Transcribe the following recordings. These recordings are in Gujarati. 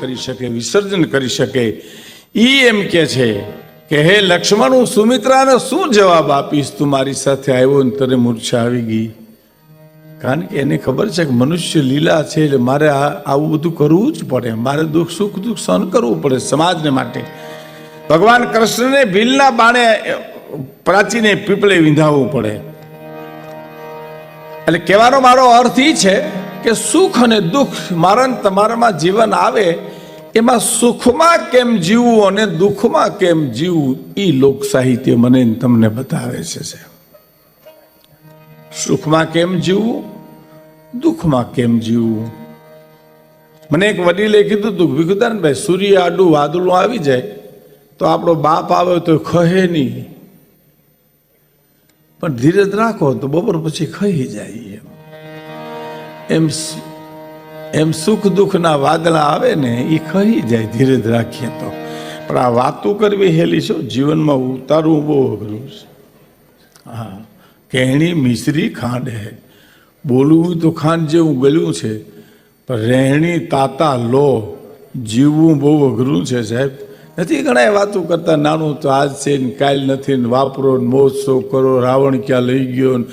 કરી શકે, વિસર્જન કરી શકે. એ એમ કે છે કે, હે લક્ષ્મણ, હું સુમિત્રાને શું જવાબ આપીશ? તું મારી સાથે આવ્યો ને તને મૂર્છા આવી ગઈ. કારણ કે એને ખબર છે કે મનુષ્ય લીલા છે, એટલે મારે આવું બધું કરવું જ પડે. મારે દુઃખ, સુખ, દુઃખ સહન કરવું પડે સમાજને માટે. ભગવાન કૃષ્ણને ભીલના બાણે પ્રાચીને પીપળે વિંધાવવું પડે. એટલે કહેવાનો મારો અર્થ એ છે કે સુખ અને દુઃખ મારા તમારામાં જીવન આવે, એમાં સુખમાં કેમ જીવવું અને દુઃખમાં કેમ જીવવું એ લોક સાહિત્ય મને તમને બતાવે છે સુખમાં કેમ જીવવું, દુઃખમાં કેમ જીવવું? મને એક વડીલે કીધું હતું વિગુદાનભાઈ સૂર્ય આડું વાદળું આવી જાય, તો આપણો બાપ આવે તો ખહે નહીં. પણ ધીરજ રાખો તો બપોર પછી ખહી જાય એમ. એમ એમ સુખ દુઃખના વાદળા આવે ને એ ખરી જાય ધીરજ રાખીએ તો. પણ આ વાતું કરવી હેલી છો જીવનમાં ઉતારવું બહુ અઘરું છે. હા. કહેણી મિશ્રી ખાંડ હે. બોલવું તો ખાંડ જેવું ગળ્યું છે, પણ રહેણી, તાતા લો જીવવું બહુ અઘરું છે સાહેબ. નથી ઘણા વાતો કરતા, નાનું તો આજ છે ને કાલ નથી ને વાપરો ને મોજશો કરો, રાવણ ક્યાં લઈ ગયો ને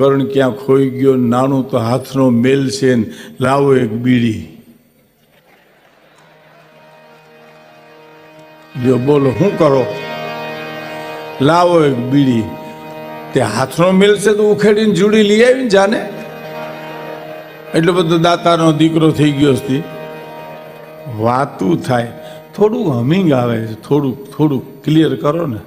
કર્ણ ક્યાં ખોઈ ગયો, નાનું તો હાથનો મેલ છે ને લાવો એક બીડી. જો બોલો, શું કરો? લાવો એક બીડી. તે હાથનો મેલ છે તો ઉખેડીને જુડી લઈ આવીને જાને? એટલો બધો દાતાનો દીકરો થઈ ગયો છે. વાતું થાય. થોડુંક હમિંગ આવે છે, થોડુંક થોડુંક. ક્લિયર કરો ને.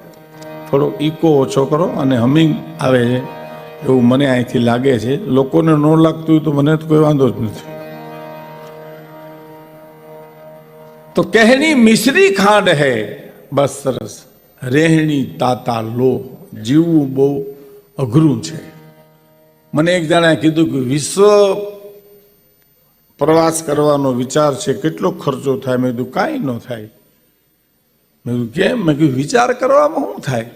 થોડોક ઇકો ઓછો કરો અને હમિંગ આવે છે. એવું મને અહીંથી લાગે છે. લોકોને ન લાગતું તો મને તો કોઈ વાંધો જ નથી. તો કહેણી મિશ્રી ખાંડ હે? બસ સરસ. રહેણી તાતા લો. જીવવું બહુ અઘરું છે. મને એક જણાએ કીધું કે વિશ્વ પ્રવાસ કરવાનો વિચાર છે, કેટલો ખર્ચો થાય? મેં કીધું, કાંઈ ન થાય. મેં કીધું, કેમ? મેં કીધું, વિચાર કરવામાં શું થાય?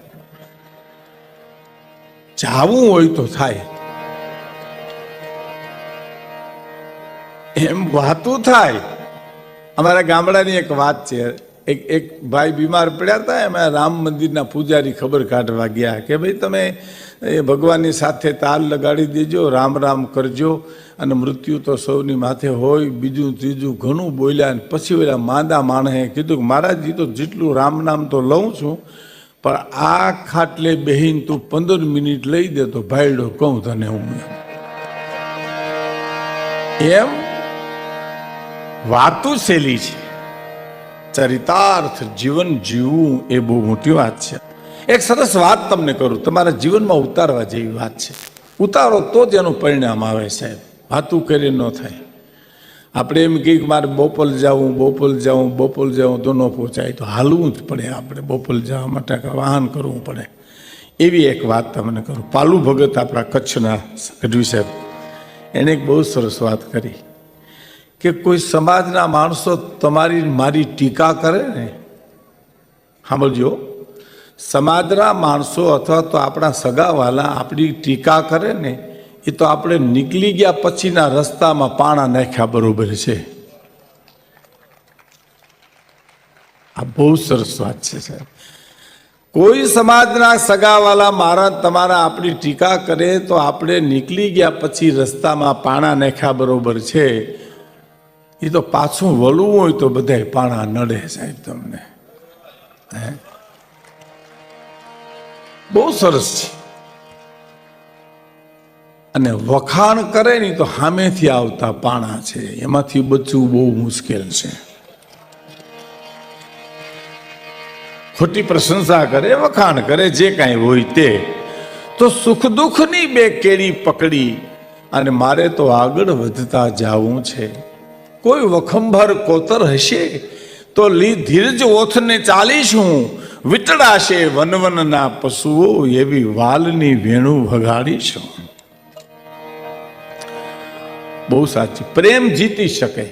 જાવું હોય તો થાય. એમ વાતું થાય. અમારા ગામડાની એક વાત છે. એક એક ભાઈ બીમાર પડ્યા હતા, એમાં રામ મંદિરના પૂજારી ખબર કાઢવા ગયા કે ભાઈ તમે એ ભગવાનની સાથે તાલ લગાડી દેજો, રામ રામ કરજો અને મૃત્યુ તો સૌની માથે હોય, બીજું ત્રીજું ઘણું બોલ્યા અને પછી ઓલા માંદા માણસે કીધું કે મહારાજજી, તો જેટલું રામ નામ તો લઉં છું પણ આ ખાટલે બેહીન તું પંદર મિનિટ લઈ દે તો ભાઈડો કહું તને હું. એમ વાતું શૈલી છે. ચરિતાર્થ જીવન જીવવું એ બહુ મોટી વાત છે. એક સરસ વાત તમને કરું, તમારા જીવનમાં ઉતારવા જેવી વાત છે. ઉતારો તો જ એનું પરિણામ આવે સાહેબ. વાતું કરી ન થાય. આપણે એમ કહીએ કે મારે બોપલ જાવું બોપલ જાવું બોપલ જવું તો ન પહોંચાય. તો હાલવું જ પડે આપણે બોપલ જવા માટે વાહન કરવું પડે. એવી એક વાત તમને કરું. પાલુ ભગત આપણા કચ્છના ગઢવી સાહેબ એણે એક બહુ સરસ વાત કરી કે કોઈ સમાજના માણસો તમારી મારી ટીકા કરે ને, સાંભળજો. સમાજના માણસો અથવા તો આપણા સગાવાલા આપણી ટીકા કરે ને એ તો આપણે નીકળી ગયા પછીના રસ્તામાં પાણા નાખ્યા બરોબર છે. આ બહુ સરસ વાત છે સાહેબ. કોઈ સમાજના સગાવાલા મારા તમારા આપણી ટીકા કરે તો આપણે નીકળી ગયા પછી રસ્તામાં પાણા નાખ્યા બરોબર છે. એ તો પાછું વળવું હોય તો બધાય પાણા નડે સાહેબ તમને? બહુ સરસ છે. અને વખાણ કરે ને તો સામેથી આવતા પાણા છે. એમાંથી બચવું બહુ મુશ્કેલ છે. ખોટી પ્રશંસા કરે, વખાણ કરે, જે કાંઈ હોય તે. તો સુખ દુઃખની બે કેરી પકડી અને મારે તો આગળ વધતા જાવું છે. કોઈ વખંભર કોતર હશે તો લી ધીરજ ઓથને ચાલીશું. વિટળાશે વનવનના પશુઓ એવી વાલની વેણું વગાડીશું. બહુ સાચી. પ્રેમ જીતી શકે.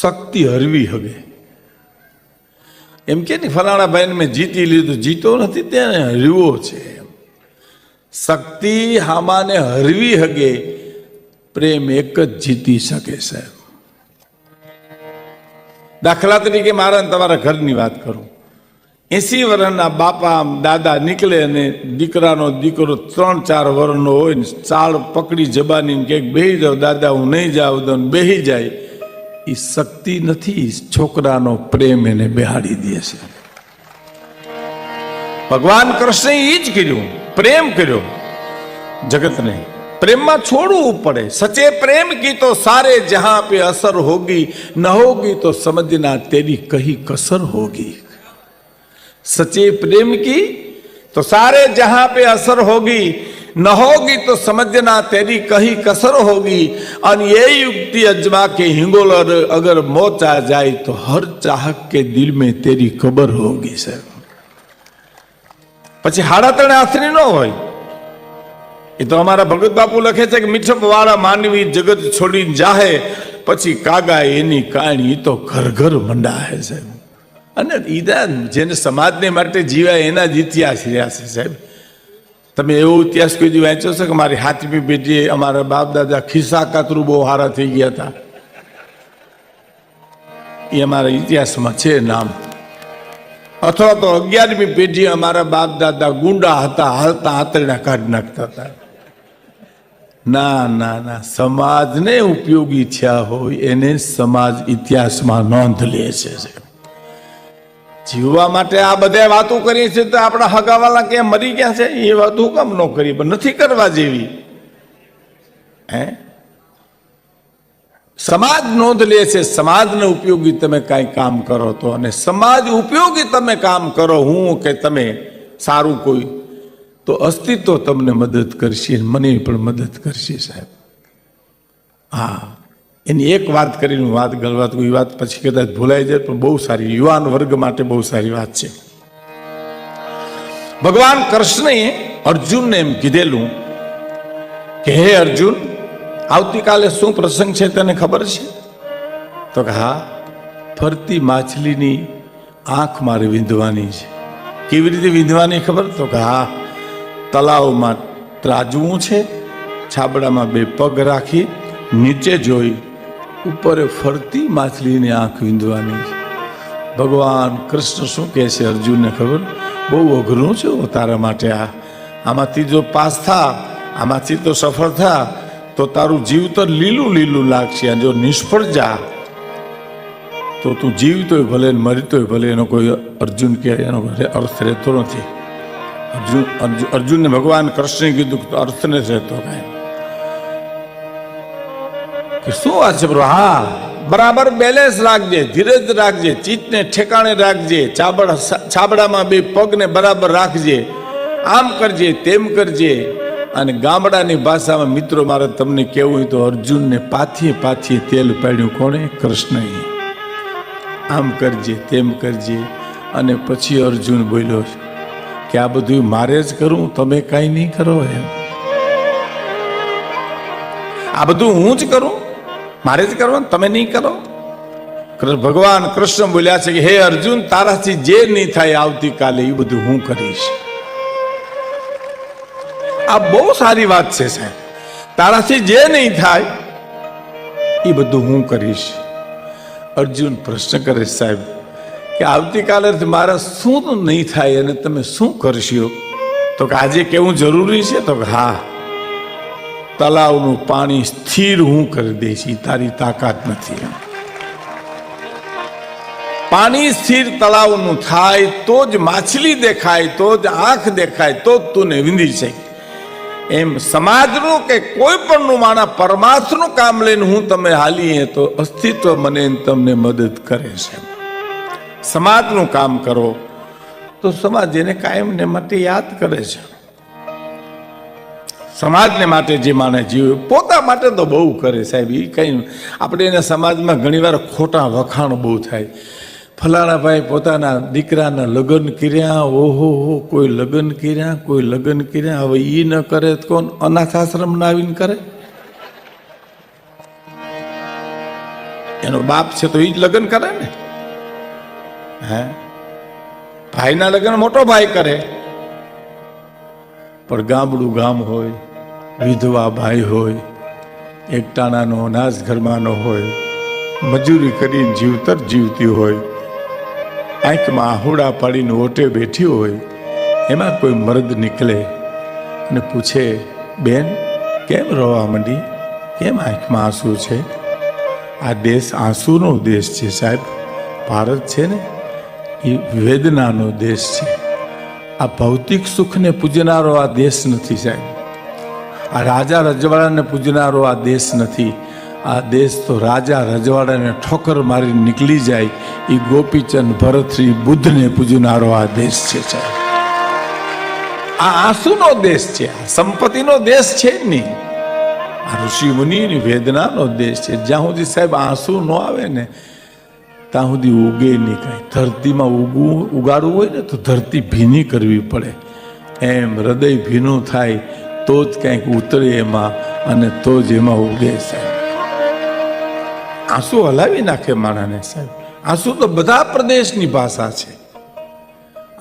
શક્તિ હરવી હગે. એમ કે ને ફલાણા ભાઈને મેં જીતી લીધું. જીતો નથી તેને, હરવો છે શક્તિ હામાને હરવી હગે. પ્રેમ એક જ જીતી શકે સાહેબ. દાખલા તરીકે મારા તમારા ઘરની વાત કરું. એસી વર્ષના બાપા, દાદા નીકળે અને દીકરાનો દીકરો ત્રણ ચાર વર્ષનો હોય ને ચાળ પકડી જબાની કે બેહી જાઓ દાદા, હું નહીં જાઉં તો બેહી જાય. એ શક્તિ નથી છોકરાનો પ્રેમ એને બેહાડી દે છે. ભગવાન કૃષ્ણએ એ જ કર્યું, પ્રેમ કર્યો જગતને. પ્રેમમાં છોડવું પડે. સચે પ્રેમ કી તો સારે જહાં પે અસર હોગી, ન હોગી તો સમજના તેરી કહી કસર હોગી. सच्चे प्रेम की तो सारे जहां पे असर होगी न होगी तो समझना तेरी कही कसर होगी और ये युक्ति अजमा के हिंगोलर अगर मौत आ जाए तो हर चाहक के दिल में तेरी खबर होगी सर પછી હાડા ત્રણે આથરી ન હોય એ તો અમારા ભગત બાપુ લખે છે કે મીઠપ વાળા માનવી જગત છોડીને જાહે પછી કાગા એની કાણી ઈ તો ઘર ઘર મંડાહે સાહેબ અને ઈદા જેને સમાજને માટે જીવ્યા એના જ ઇતિહાસ રહ્યા છે સાહેબ. તમે એવો ઇતિહાસ કોઈ દી વાંચ્યો છે કે મારી હાથમી પેઢીએ અમારા બાપ દાદા ખિસ્સા કાતરું બહુ હારા થઈ ગયા હતા? એ અમારા ઇતિહાસમાં છે નામ. અથવા તો અગિયારમી પેઢી અમારા બાપ દાદા ગુંડા હતા, હાલતા આતરડા કાઢી નાખતા હતા. ના ના ના, સમાજને ઉપયોગી થયા હોય એને સમાજ ઇતિહાસમાં નોંધ લે છે જીવવા માટે આ બધા વાતો કરીએ છીએ તો આપણા હગાવાલા ક્યાં મરી ગયા છે? એ વાતો કામ ન કરી પણ નથી કરવા જેવી. હે? સમાજ નોંધ લે છે, સમાજને ઉપયોગી તમે કાંઈ કામ કરો તો. અને સમાજ ઉપયોગી તમે કામ કરો, હું કે તમે, સારું કોઈ. તો અસ્તિત્વ તમને મદદ કરશે, મને પણ મદદ કરશે સાહેબ. હા. એની એક વાત કરીને વાત ગલવાત કોઈ વાત પછી કદાચ ભૂલાઈ જાય, પણ બહુ સારી, યુવાન વર્ગ માટે બહુ સારી વાત છે. ભગવાન કૃષ્ણએ અર્જુનને એમ કીધેલું કે, હે અર્જુન, આવતીકાલે શું પ્રસંગ છે તને ખબર છે? તો કે, હા, ફરતી માછલીની આંખ મારે વિંધવાની છે. કેવી રીતે વિંધવાની ખબર? તો કે, હા તલાવમાં ત્રાજવું છે, છાબડામાં બે પગ રાખી, નીચે જોઈ ઉપર ફરતી માછલીની આંખ વિંધવાની ભગવાન કૃષ્ણ શું કહે છે અર્જુનને ખબર? બહુ અઘરું છે તારા માટે આ. આમાંથી જો પાસ થા, આમાંથી તો સફળ થા, તો તારું જીવતર લીલું લીલું લાગશે. જો નિષ્ફળ જા, તો તું જીવતોય ભલે મરીતોય ભલે, એનો કોઈ અર્જુન કે એનો અર્થ રહેતો નથી. અર્જુન અર્જુન, અર્જુનને ભગવાન કૃષ્ણે કીધું અર્થ નથી રહેતો કાંઈ. કે શું વાત છે પ્રભુ હા. બરાબર બેલેન્સ રાખજે, ધીરજ રાખજે ચિત્તને ઠેકાણે રાખજે, ચાબડા છાબડામાં બે પગને બરાબર રાખજે, આમ કરજે, તેમ કરજે. અને ગામડાની ભાષામાં, મિત્રો, મારે તમને કેવું હોય તો અર્જુનને પાથીએ પાથીએ તેલ પાડ્યું. કોણે? કૃષ્ણએ. આમ કરજે, તેમ કરજે. અને પછી અર્જુન બોલ્યો, કે આ બધું મારે જ કરું? તમે કાંઈ નહીં કરો એમ. આ બધું હું જ કરું? મારે જ કરવાનું તમે નહીં કરો? કૃ- ભગવાન કૃષ્ણ બોલ્યા છે કે હે અર્જુન તારાથી જે નહીં થાય આવતીકાલે એ બધું હું કરીશ. આ બહુ સારી વાત છે સાહેબ. તારાથી જે નહીં થાય એ બધું હું કરીશ. અર્જુન પ્રશ્ન કરે છે, સાહેબ કે આવતીકાલે મારા શું નહીં થાય અને તમે શું કરશો? તો કે આજે કેવું જરૂરી છે? તો કે હા તલાવનું પાણી સ્થિર હું કરી દઈશ તારી તાકાત નથી. પાણી સ્થિર તળાવનું થાય તો જ માછલી દેખાય, તો જ આંખ દેખાય, તો જ તું વિંધી છે એમ સમાજનું કે કોઈ પણનું માણા પરમાર્થનું કામ લઈને હું તમે હાલીએ તો અસ્તિત્વ મને તમને મદદ કરે છે. સમાજનું કામ કરો તો સમાજ એને કાયમને માટે યાદ કરે છે. સમાજને માટે જે માને જીવે, પોતા માટે તો બહુ કરે સાહેબ એ કંઈ આપણે એના સમાજમાં ઘણીવાર ખોટા વખાણ બહુ થાય. ફલાણા ભાઈ પોતાના દીકરાના લગ્ન કર્યા, ઓહો, હો, કોઈ લગ્ન કર્યા, કોઈ લગ્ન કર્યા, હવે એ ન કરે તો કોણ અનાથ આશ્રમના આવીને કરે? એનો બાપ છે તો એ જ લગ્ન કરે ને? હે? ભાઈના લગ્ન મોટો ભાઈ કરે. પણ ગામડું ગામ હોય, વિધવા ભાઈ હોય, એકટાણાનો અનાજ ઘરમાંનો હોય, મજૂરી કરીને જીવતર જીવતી હોય, આંખમાં આહુડા પાડીને ઓટે બેઠી હોય, એમાં કોઈ મર્દ નીકળે અને પૂછે, બેન, કેમ રોવા માંડી? કેમ આંખમાં આંસુ છે? આ દેશ આંસુનો દેશ છે સાહેબ. ભારત છે ને, એ વેદનાનો દેશ છે. આ ભૌતિક સુખને પૂજનારો આ દેશ નથી સાહેબ. આ રાજા રજવાડાને પૂજનારો આ દેશ નથી. આ દેશ તો રાજા રજવાડાને ઠોકર મારી નીકળી જાય. એ ગોપીચંદ ભરતશ્રી બુદ્ધને પૂજનારો આ દેશ છે સાહેબ. આ આંસુનો દેશ છે, આ સંપત્તિનો દેશ છે નહીં. આ ઋષિ મુનિની વેદનાનો દેશ છે. જ્યાં સુધી સાહેબ આંસુ ન આવે ને ત્યાં સુધી ઉગે નહીં કાંઈ. ધરતીમાં ઉગવું, ઉગાડવું હોય ને તો ધરતી ભીની કરવી પડે. એમ હૃદય ભીનું થાય તો જ કંઈક ઉતરે એમાં અને તો જ એમાં ઉગે સાહેબ. આંસુ હલાવી નાખે માણાને સાહેબ. આંસુ તો બધા પ્રદેશની ભાષા છે.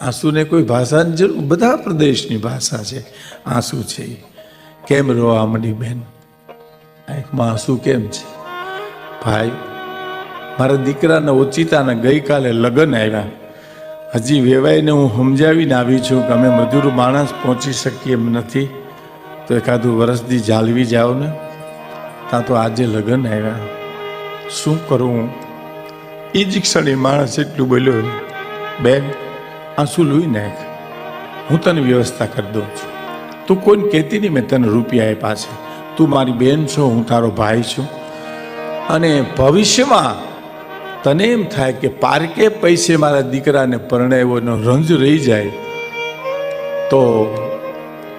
આંસુને કોઈ ભાષાની જરૂર, બધા પ્રદેશની ભાષા છે. આંસુ છે કેમ રોવા મળી બેન? આંખમાં આંસુ કેમ છે? ભાઈ મારા દીકરાના ઓચિતાના ગઈકાલે લગ્ન આવ્યા. હજી વેવાઈને હું સમજાવીને આવી છું કે અમે મજૂર માણસ પહોંચી શકીએ એમ નથી. તો એકાદું વરસથી જાળવી જાઓ ને. ત્યાં તો આજે લગ્ન આવ્યા. શું કરું એ જ ક્ષણે માણસ એટલું બોલ્યો, બેન આંસુ લઈ નાખ? હું તને વ્યવસ્થા કરી દઉં છું. તું કોઈને કહેતી નહીં મેં તને રૂપિયા આપ્યા છે. તું મારી બેન છો, હું તારો ભાઈ છું. અને ભવિષ્યમાં તને એમ થાય કે પારકે પૈસે મારા દીકરાને પરણાવ્યો એનો રંજ રહી જાય, તો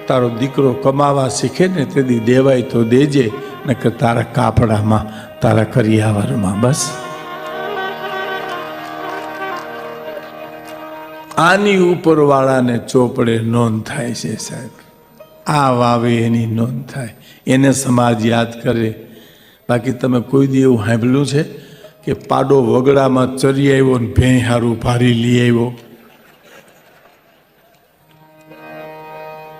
તારો દીકરો કમાવા શીખે ને તેથી દેવાય તો દેજે, નકર તારા કાપડામાં, તારા કરિયાવરમાં, બસ. આની ઉપરવાળાને ચોપડે નોંધ થાય છે સાહેબ. આ વાવે એની નોંધ થાય. એને સમાજ યાદ કરે. બાકી તમે કોઈ દી એવું સાંભળ્યું છે? કે પાડો વગડામાં ચરી આવ્યો ને ભેં હારું ભારી લઈ આવ્યો.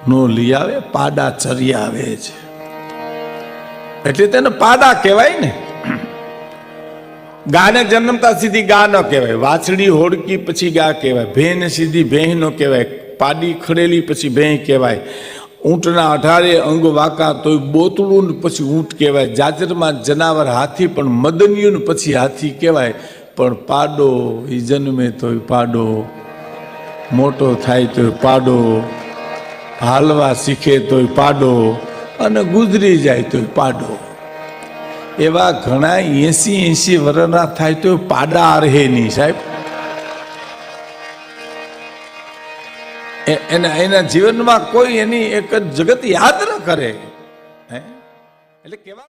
નો લઈ આવે, પાડા ચરી આવે છે. એટલે તેને પાડા કહેવાય ને. ગાને જન્મતા સીધી ગા ન કહેવાય, વાછડી હોડકી પછી ગા કહેવાય ભેંને સીધી ભેહ ન કહેવાય, પાડી ખડેલી પછી ભેં કહેવાય. ઊંટના અઢારે અંગ વાકા તોય બોતળું ને પછી ઊંટ કહેવાય. જાજરમાં જનાવર હાથી, પણ મદનિયું પછી હાથી કહેવાય. પણ પાડો એ જન્મે તોય પાડો. મોટો થાય તોય પાડો. હાલવા શીખે તોય પાડો. અને ગુજરી જાય તોય પાડો. એવા ઘણા એસી એસી વર્ષના થાય તો પાડા રહે નહીં સાહેબ. એના એના જીવનમાં કોઈ એની એક જ જગત યાદ ન કરે. એટલે કેવા